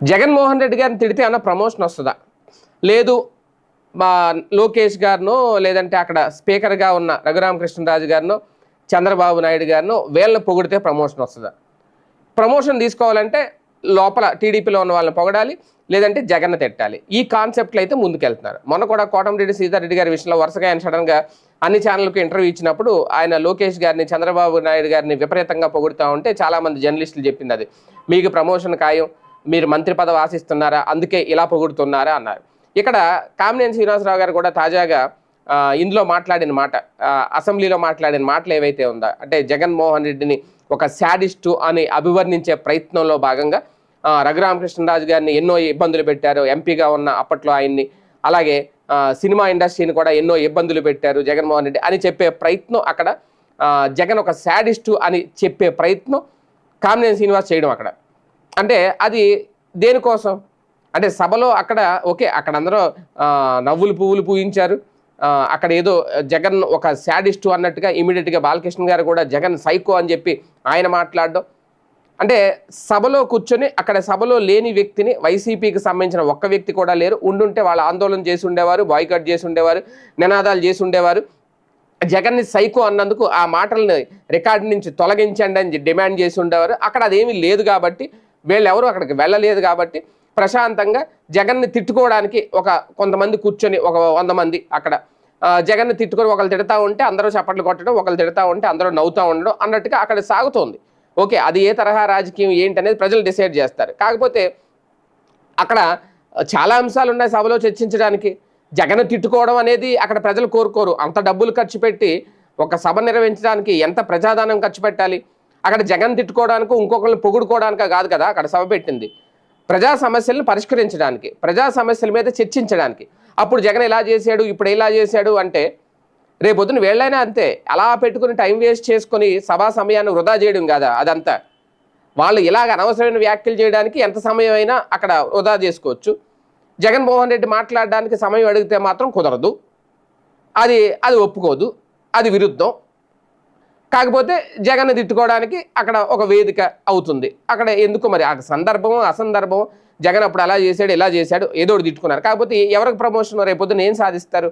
జగన్మోహన్ రెడ్డి గారిని తిడితే అన్న ప్రమోషన్ వస్తుందా? లేదు మా లోకేష్ గారినో లేదంటే అక్కడ స్పీకర్గా ఉన్న రఘురామకృష్ణరాజు గారినో చంద్రబాబు నాయుడు గారినో వీళ్ళని పొగిడితే ప్రమోషన్ వస్తుందా? ప్రమోషన్ తీసుకోవాలంటే లోపల టీడీపీలో ఉన్న వాళ్ళని పొగడాలి లేదంటే జగన్ తిట్టాలి. ఈ కాన్సెప్ట్లు అయితే ముందుకెళ్తున్నారు. మొన్న కూడా కోటంరెడ్డి సీతారెడ్డి గారి విషయంలో వరుసగా ఆయన సడన్గా అన్ని ఛానళ్ళకు ఇంటర్వ్యూ ఇచ్చినప్పుడు ఆయన లోకేష్ గారిని చంద్రబాబు నాయుడు గారిని విపరీతంగా పొగుడుతూ ఉంటే చాలామంది జర్నలిస్టులు చెప్పింది అది. మీకు ప్రమోషన్ ఖాయం మీరు మంత్రి పదవి ఆశిస్తున్నారా? అందుకే ఇలా పొగుడుతున్నారా? అన్నారు. ఇక్కడ కామినేని శ్రీనివాసరావు గారు కూడా తాజాగా ఇందులో మాట్లాడిన మాట అసెంబ్లీలో మాట్లాడిన మాటలు ఏవైతే ఉందో అంటే జగన్మోహన్ రెడ్డిని ఒక శాడిస్టు అని అభివర్ణించే ప్రయత్నంలో భాగంగా రఘురామకృష్ణరాజు గారిని ఎన్నో ఇబ్బందులు పెట్టారు. ఎంపీగా ఉన్న అప్పట్లో ఆయన్ని అలాగే సినిమా ఇండస్ట్రీని కూడా ఎన్నో ఇబ్బందులు పెట్టారు జగన్మోహన్ రెడ్డి అని చెప్పే ప్రయత్నం అక్కడ జగన్ ఒక శాడిస్టు అని చెప్పే ప్రయత్నం కామినేని శ్రీనివాస్ చేయడం అక్కడ. అంటే అది దేనికోసం? అంటే సభలో అక్కడ ఓకే అక్కడ అందరూ నవ్వులు పువ్వులు పూయించారు. అక్కడ ఏదో జగన్ ఒక శాడిస్టు అన్నట్టుగా ఇమీడియట్గా బాలకృష్ణ గారు కూడా జగన్ సైకో అని చెప్పి ఆయన మాట్లాడడం. అంటే సభలో కూర్చొని అక్కడ సభలో లేని వ్యక్తిని వైసీపీకి సంబంధించిన ఒక్క వ్యక్తి కూడా లేరు. ఉండుంటే వాళ్ళు ఆందోళన చేసి ఉండేవారు బాయ్కట్ చేసి ఉండేవారు నినాదాలు చేసి ఉండేవారు. జగన్ని సైకో అన్నందుకు ఆ మాటలని రికార్డు నుంచి తొలగించండి అని డిమాండ్ చేసి ఉండేవారు. అక్కడ అదేమీ లేదు కాబట్టి వీళ్ళు అక్కడికి వెళ్ళలేదు కాబట్టి ప్రశాంతంగా జగన్ని తిట్టుకోవడానికి ఒక కొంతమంది కూర్చొని ఒక వంద మంది అక్కడ జగన్ని తిట్టుకొని ఒకళ్ళు తిడతా ఉంటే అందరూ చప్పట్లు కొట్టడం ఒకళ్ళు తిడతా ఉంటే అందరూ నవ్వుతూ ఉండడం అన్నట్టుగా అక్కడ సాగుతోంది. ఓకే అది ఏ తరహా రాజకీయం ఏంటి అనేది ప్రజలు డిసైడ్ చేస్తారు. కాకపోతే అక్కడ చాలా అంశాలు ఉన్నాయి సభలో చర్చించడానికి. జగన్ తిట్టుకోవడం అనేది అక్కడ ప్రజలు కోరుకోరు. అంత డబ్బులు ఖర్చు పెట్టి ఒక సభ నిర్వహించడానికి ఎంత ప్రజాదానం ఖర్చు పెట్టాలి? అక్కడ జగన్ తిట్టుకోవడానికి ఇంకొకరిని పొగుడుకోవడానికి కాదు కదా అక్కడ సభ పెట్టింది. ప్రజా సమస్యలను పరిష్కరించడానికి ప్రజా సమస్యల మీద చర్చించడానికి. అప్పుడు జగన్ ఇలా చేశాడు ఇప్పుడు ఇలా చేశాడు అంటే రేపొద్దున వీళ్ళైనా అంతే. అలా పెట్టుకుని టైం వేస్ట్ చేసుకొని సభా సమయాన్ని వృధా చేయడం కాదా అదంతా. వాళ్ళు ఇలాగ అనవసరమైన వ్యాఖ్యలు చేయడానికి ఎంత సమయం అయినా అక్కడ వృధా చేసుకోవచ్చు. జగన్మోహన్ రెడ్డి మాట్లాడడానికి సమయం అడిగితే మాత్రం కుదరదు. అది అది ఒప్పుకోదు. అది విరుద్ధం. కాకపోతే జగన్ తిట్టుకోవడానికి అక్కడ ఒక వేదిక అవుతుంది. అక్కడ ఎందుకు మరి? ఆ సందర్భం అసందర్భం జగన్ అప్పుడు అలా చేశాడు ఇలా చేశాడు ఏదో తిట్టుకున్నారు. కాకపోతే ఎవరికి ప్రమోషన్ రేపొద్దున ఏం సాధిస్తారు?